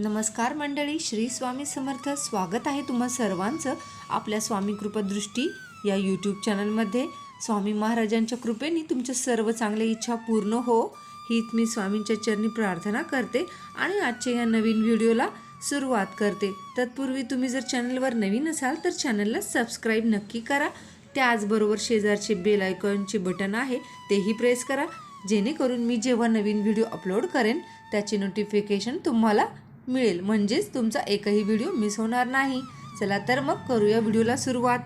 नमस्कार मंडळी श्री स्वामी समर्थ. स्वागत आहे तुम्हा सर्वांचं आपल्या स्वामी कृपादृष्टी या यूट्यूब चॅनलमध्ये स्वामी महाराजांच्या कृपेने तुमच्या सर्व चांगल्या इच्छा पूर्ण हो हीच मी स्वामींच्या चरणी प्रार्थना करते आणि आजच्या या नवीन व्हिडिओला सुरुवात करते. तत्पूर्वी तुम्ही जर चॅनलवर नवीन असाल तर चॅनलला सबस्क्राईब नक्की करा. त्याचबरोबर शेजारचे बेल आयकॉनचे बटन आहे तेही प्रेस करा. जेणेकरून मी जेव्हा नवीन व्हिडिओ अपलोड करेन त्याचे नोटिफिकेशन तुम्हाला मिळेल. म्हणजेच तुमचा एकही व्हिडिओ मिस होणार नाही. चला तर मग करूया व्हिडिओला सुरुवात.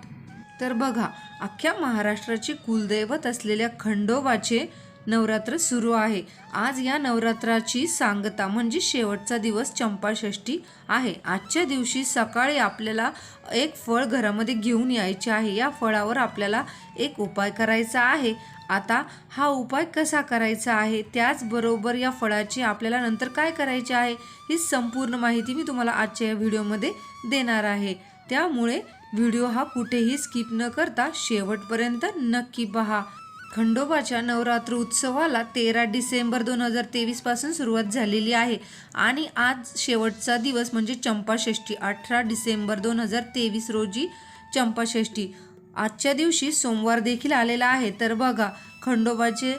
तर बघा अख्ख्या महाराष्ट्राचे कुलदैवत असलेल्या खंडोबाचे नवरात्र सुरू आहे. आज या नवरात्राची सांगता म्हणजे शेवटचा दिवस चंपाषष्ठी आहे. आजच्या दिवशी सकाळी आपल्याला एक फळ घरामध्ये घेऊन यायचे आहे. या फळावर आपल्याला एक उपाय करायचा आहे. आता हा उपाय कसा करायचा आहे? त्याचबरोबर या फळाची आपल्याला नंतर काय करायचे आहे? ही संपूर्ण माहिती मी तुम्हाला आजच्या या व्हिडिओमध्ये देणार आहे. त्यामुळे व्हिडिओ हा कुठेही स्किप न करता शेवटपर्यंत नक्की पहा. खंडोबाच्या नवरात्र उत्सवाला तेरा डिसेंबर दोन हजार तेवीसपासून सुरुवात झालेली आहे आणि आज शेवटचा दिवस म्हणजे चंपाषष्ठी अठरा डिसेंबर दोन हजार तेवीस रोजी चंपाषष्ठी. आजच्या दिवशी सोमवार देखील आलेला आहे. तर बघा खंडोबाचे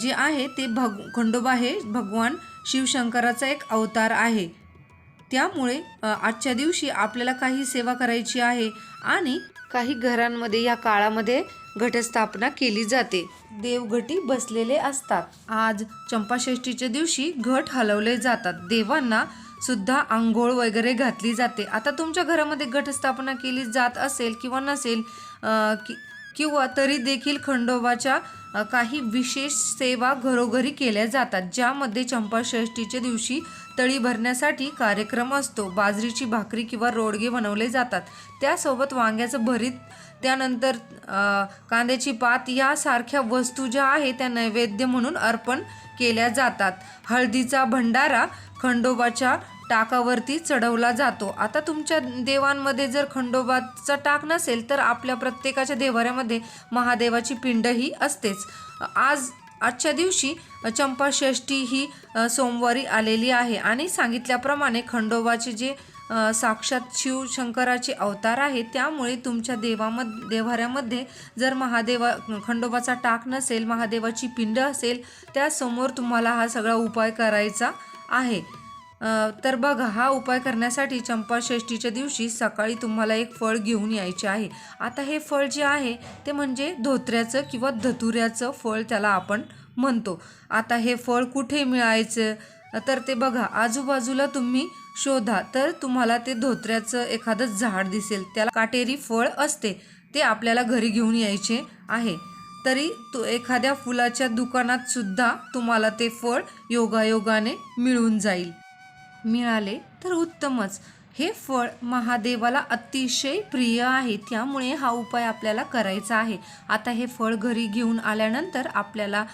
जे आहे ते भग खंडोबा हे भगवान शिवशंकराचा एक अवतार आहे. त्यामुळे आजच्या दिवशी आपल्याला काही सेवा करायची आहे आणि काही घरांमध्ये या काळामध्ये घटस्थापना केली जाते. देवघटी बसलेले असतात. आज चंपाषष्ठीच्या दिवशी घट हलवले जातात. देवांना सुद्धा आंघोळ वगैरे घातली जाते. आता तुमच्या घरामध्ये घटस्थापना केली जात असेल किंवा नसेल कि- किंवा तरी देखील खंडोबाच्या काही विशेष सेवा घरोघरी केल्या जातात ज्यामध्ये चंपाषष्ठीच्या दिवशी तळी भरण्यासाठी कार्यक्रम असतो. बाजरीची भाकरी किंवा रोडगे बनवले जातात. त्यासोबत वांग्याचं भरीत त्यानंतर कांद्याची पात यासारख्या वस्तू ज्या आहेत त्या नैवेद्य म्हणून अर्पण केल्या जातात. हळदीचा भंडारा खंडोबाच्या टाकावरती चढवला जातो. आता तुमच्या देवांमध्ये जर खंडोबाचा टाक नसेल तर आपल्या प्रत्येकाच्या देवाऱ्यामध्ये महादेवाची पिंड ही असतेच. आज आजच्या दिवशी चंपाषष्ठी ही सोमवारी आलेली आहे. आणि सांगितल्याप्रमाणे खंडोबाचे जे साक्षात साक्षात शिवशंकराचे अवतार आहे त्यामुळे तुमच्या देवामध्ये देवाऱ्यामध्ये जर महादेवा खंडोबाचा टाक नसेल महादेवाची पिंड असेल त्यासमोर तुम्हाला हा सगळा उपाय करायचा आहे. तर बघा हा उपाय करण्यासाठी चंपाषष्ठीच्या दिवशी सकाळी तुम्हाला एक फळ घेऊन यायचे आहे. आता हे फळ जे आहे ते म्हणजे धोत्र्याचं किंवा धतुऱ्याचं फळ त्याला आपण म्हणतो. आता हे फळ कुठे मिळायचं? तर ते बघा आजूबाजूला तुम्ही शोधा. तर तुम्हाला ते धोत्र्याचं एखादं झाड दिसेल. त्याला काटेरी फळ असते. ते आपल्याला घरी घेऊन यायचे आहे. तरी तो एखाद्या फुलाच्या दुकानात सुद्धा तुम्हाला ते फळ योगायोगाने मिळून जाईल. मिळाले तर उत्तमच. हे फळ महादेवाला अतिशय प्रिय आहे. त्यामुळे हा उपाय आपल्याला करायचा आहे. आता हे फळ घरी घेऊन आल्यानंतर आपल्याला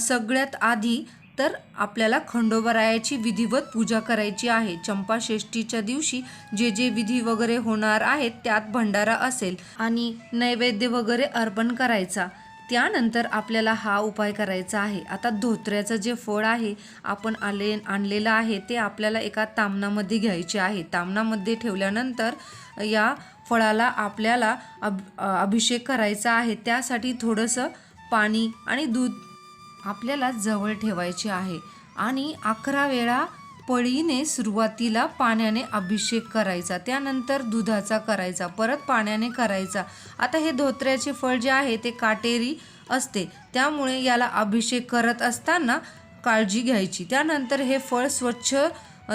सगळ्यात आधी तर आपल्याला खंडोबरायाची विधिवत पूजा करायची आहे. चंपाषष्ठीच्या दिवशी जे जे विधी वगैरे होणार आहेत त्यात भंडारा असेल आणि नैवेद्य वगैरे अर्पण करायचा. त्यानंतर आपल्याला हा उपाय करायचा आहे. आता धोत्र्याचं जे फळ आहे आपण आले आणलेलं आहे ते आपल्याला एका तामणामध्ये घ्यायचे आहे. तामणामध्ये ठेवल्यानंतर या फळाला आपल्याला अब अभिषेक करायचा आहे. त्यासाठी थोडंसं पाणी आणि दूध आपल्याला जवळ ठेवायचे आहे. आणि अकरा वेळा पळीने सुरुवातीला पाण्याने अभिषेक करायचा त्यानंतर दुधाचा करायचा परत पाण्याने करायचा. आता हे धोत्र्याचे फळ जे आहे ते काटेरी असते त्यामुळे याला अभिषेक करत असताना काळजी घ्यायची. त्यानंतर हे फळ स्वच्छ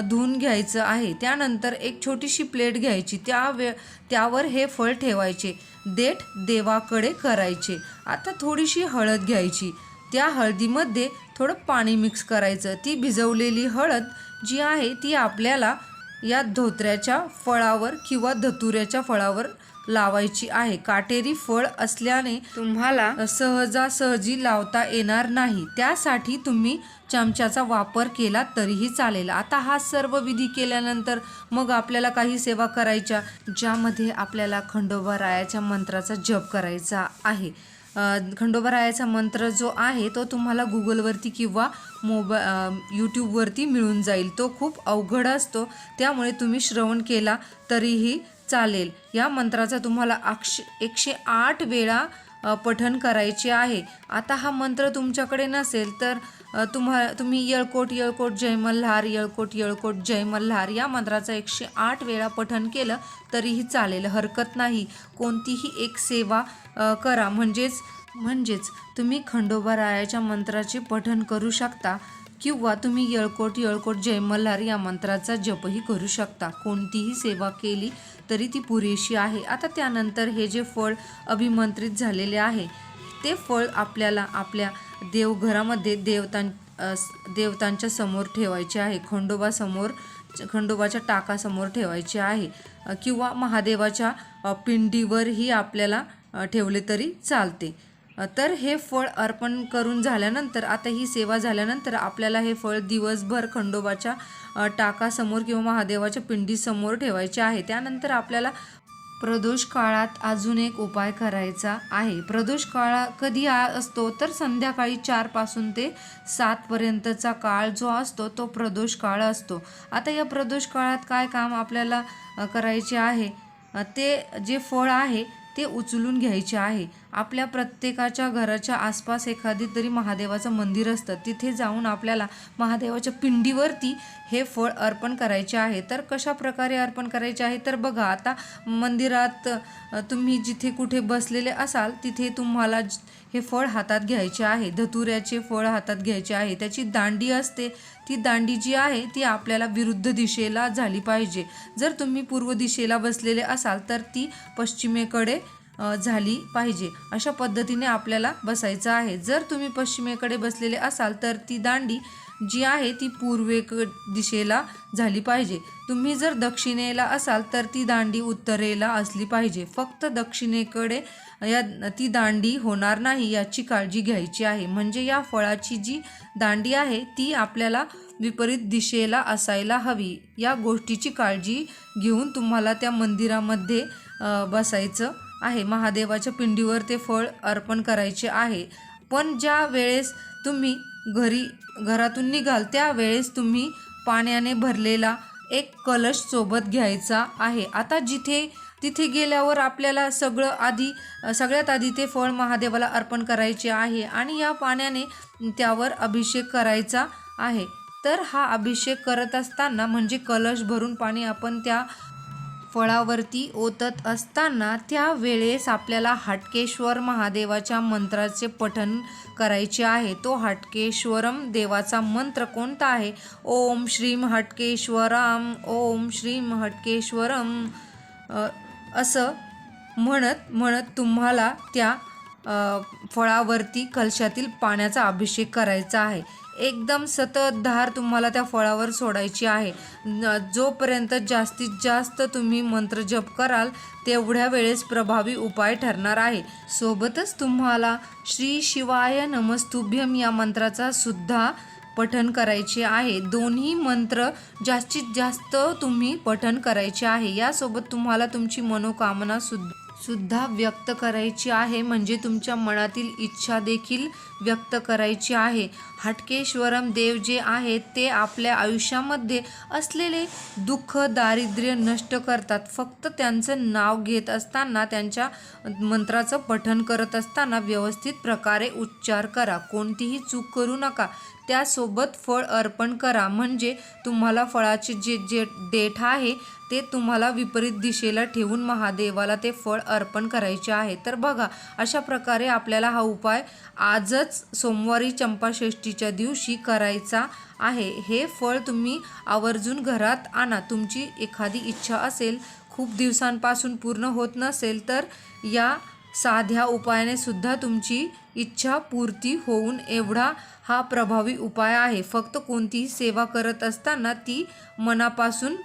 धुवून घ्यायचं आहे. त्यानंतर एक छोटीशी प्लेट घ्यायची. त्या वे त्यावर हे फळ ठेवायचे. देठ देवाकडे करायचे. आता थोडीशी हळद घ्यायची. त्या हळदीमध्ये थोडं पाणी मिक्स करायचं. ती भिजवलेली हळद जी आहे ती आपल्याला या धोत्र्याच्या फळावर किंवा धतुऱ्याच्या फळावर लावायची आहे. काटेरी फळ असल्याने तुम्हाला सहजासहजी लावता येणार नाही. त्यासाठी तुम्ही चमच्याचा वापर केला तरीही चालेल. आता हा सर्व विधी केल्यानंतर मग आपल्याला काही सेवा करायच्या ज्यामध्ये आपल्याला खंडोबा रायाच्या मंत्राचा जप करायचा आहे. खंडोबारायाचा मंत्र जो आहे तो तुम्हाला गुगलवरती किंवा मोबा यूट्यूबवरती मिळून जाईल. तो खूप अवघड असतो. त्यामुळे तुम्ही श्रवण केला तरीही चालेल. या मंत्राचा तुम्हाला अक्ष एकशे आठ वेळा पठन करायचे आहे. आता हा मंत्र तुमच्याकडे नसेल तर तुम्हा तुम्ही येळकोट येळकोट जय मल्हार येळकोट येळकोट जय मल्हार या मंत्राचा एकशे आठ वेळा पठण केलं तरीही चालेल. हरकत नाही. कोणतीही एक सेवा करा. म्हणजेच म्हणजेच तुम्ही खंडोबारायाच्या मंत्राचे पठण करू शकता किंवा तुम्ही येळकोट येळकोट जय मल्हार या मंत्राचा जपही करू शकता. कोणतीही सेवा केली तरी ती पुरेशी आहे. आता त्यानंतर हे जे फळ अभिमंत्रित झालेले आहे ते फळ आपल्याला आपल्या देवघरामध्ये देवतां देवतांच्या समोर ठेवायचे आहे. खंडोबासमोर खंडोबाच्या टाकासमोर ठेवायचे आहे. किंवा महादेवाच्या पिंडीवरही आपल्याला ठेवले तरी चालते. तर हे फळ अर्पण करून झाल्यानंतर आता ही सेवा झाल्यानंतर आपल्याला हे फळ दिवसभर खंडोबाच्या टाकासमोर किंवा महादेवाच्या पिंडीसमोर ठेवायचे आहे. त्यानंतर आपल्याला प्रदोष काळात अजून एक उपाय करायचा आहे. प्रदोष काळ कधी आ असतो? तर संध्याकाळी चारपासून ते सातपर्यंतचा काळ जो असतो तो प्रदोष काळ असतो. आता या प्रदोष काळात काय काम आपल्याला करायचे आहे? ते जे फळ आहे ते उचलून घ्यायचे आहे. आपल्या प्रत्येकाच्या घराच्या आसपास एखादी तरी महादेवाचं मंदिर असतं. तिथे जाऊन आपल्याला महादेवाच्या पिंडीवरती हे फळ अर्पण करायचे आहे. तर कशा प्रकारे अर्पण करायचे आहे? तर बघा आता मंदिरात तुम्ही जिथे कुठे बसलेले असाल तिथे तुम्हाला हे फळ हातात घ्यायचे आहे. धतुऱ्याचे फळ हातात घ्यायचे आहे. त्याची दांडी असते. ती दांडी जी आहे ती आपल्याला विरुद्ध दिशेला झाली पाहिजे. जर तुम्ही पूर्व दिशेला बसलेले असाल तर ती पश्चिमेकडे झाली पाहिजे. अशा पद्धतीने आपल्याला बसायचं आहे. जर तुम्ही पश्चिमेकडे बसलेले असाल तर ती दांडी जी आहे ती पूर्वेक दिशेला झाली पाहिजे. तुम्ही जर दक्षिणेला असाल तर ती दांडी उत्तरेला असली पाहिजे. फक्त दक्षिणेकडे या ती दांडी होणार नाही याची काळजी घ्यायची आहे. म्हणजे या फळाची जी दांडी आहे ती आपल्याला विपरीत दिशेला असायला हवी. या गोष्टीची काळजी घेऊन तुम्हाला त्या मंदिरामध्ये बसायचं आहे. महादेवाच्या पिंडीवर ते फळ अर्पण करायचे आहे. पण ज्या वेळेस तुम्ही घरी घरातून निघाल त्यावेळेस तुम्ही पाण्याने भरलेला एक कलश सोबत घ्यायचा आहे. आता जिथे तिथे गेल्यावर आपल्याला सगळं आधी सगळ्यात आधी ते फळ महादेवाला अर्पण करायचे आहे आणि या पाण्याने त्यावर अभिषेक करायचा आहे. तर हा अभिषेक करत असताना म्हणजे कलश भरून पाणी आपण त्या फळावरती ओतत असताना त्यावेळेस आपल्याला हाटकेश्वर महादेवाच्या मंत्राचे पठण करायचे आहे. तो हाटकेश्वरम देवाचा मंत्र कोणता आहे? ओम श्रीम हटकेश्वराम ओम श्रीम हटकेश्वरम असं म्हणत म्हणत तुम्हाला त्या फळावरती कलशातील पाण्याचा अभिषेक करायचा आहे. एकदम सतत धार तुम्हाला त्या फळावर सोडायची आहे. जोपर्यंत जास्तीत जास्त तुम्ही मंत्र जप कराल तेवढ्या वेळेस प्रभावी उपाय ठरणार आहे. सोबतच तुम्हाला श्री शिवाय नमस्तुभ्यम या मंत्राचा सुद्धा पठन करायचे आहे. दोन्ही मंत्र जास्तीत जास्त तुम्ही पठन करायचे आहे. यासोबत तुम्हाला तुमची मनोकामना सुद्धा सुद्धा व्यक्त करायची आहे म्हणजे तुमच्या मनातील इच्छा देखील व्यक्त करायची आहे. हटकेश्वरम देव जे आहेत ते आपल्या आयुष्यामध्ये असलेले दुःख दारिद्र्य नष्ट करतात. फक्त त्यांचं नाव घेत असताना त्यांच्या मंत्राचं पठण करत असताना व्यवस्थित प्रकारे उच्चार करा. कोणतीही चूक करू नका. त्यासोबत फळ अर्पण करा. म्हणजे तुम्हाला फळाचे जे जे देठ आहे ते तुम्हाला विपरीत दिशेला ठेवून महादेवाला ते फळ अर्पण करायचे आहे. तर बघा अशा प्रकारे आपल्याला हा उपाय आजच सोमवारी चंपाषष्ठीच्या दिवशी करायचा आहे. हे फळ तुम्ही आवर्जून घरात आणा. तुमची एखादी इच्छा असेल खूप दिवसांपासून पूर्ण होत नसेल तर या साध्या उपायाने सुद्धा तुमची इच्छा पूर्ती होऊन एवढा हा प्रभावी उपाय आहे. फक्त कोणतीही सेवा करत असताना ती मनापासून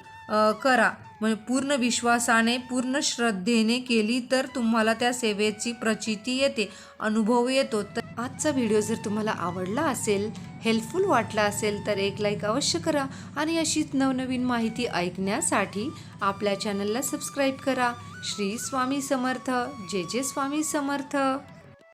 करा. म्हणजे पूर्ण विश्वासाने पूर्ण श्रद्धेने केली तर तुम्हाला त्या सेवेची प्रचिती येते अनुभव येतो. तर आजचा व्हिडिओ जर तुम्हाला आवडला असेल हेल्पफुल वाटला असेल तर एक लाईक अवश्य करा आणि अशीच नवनवीन माहिती ऐकण्यासाठी आपल्या चॅनलला सबस्क्राईब करा. श्री स्वामी समर्थ. जे जे स्वामी समर्थ.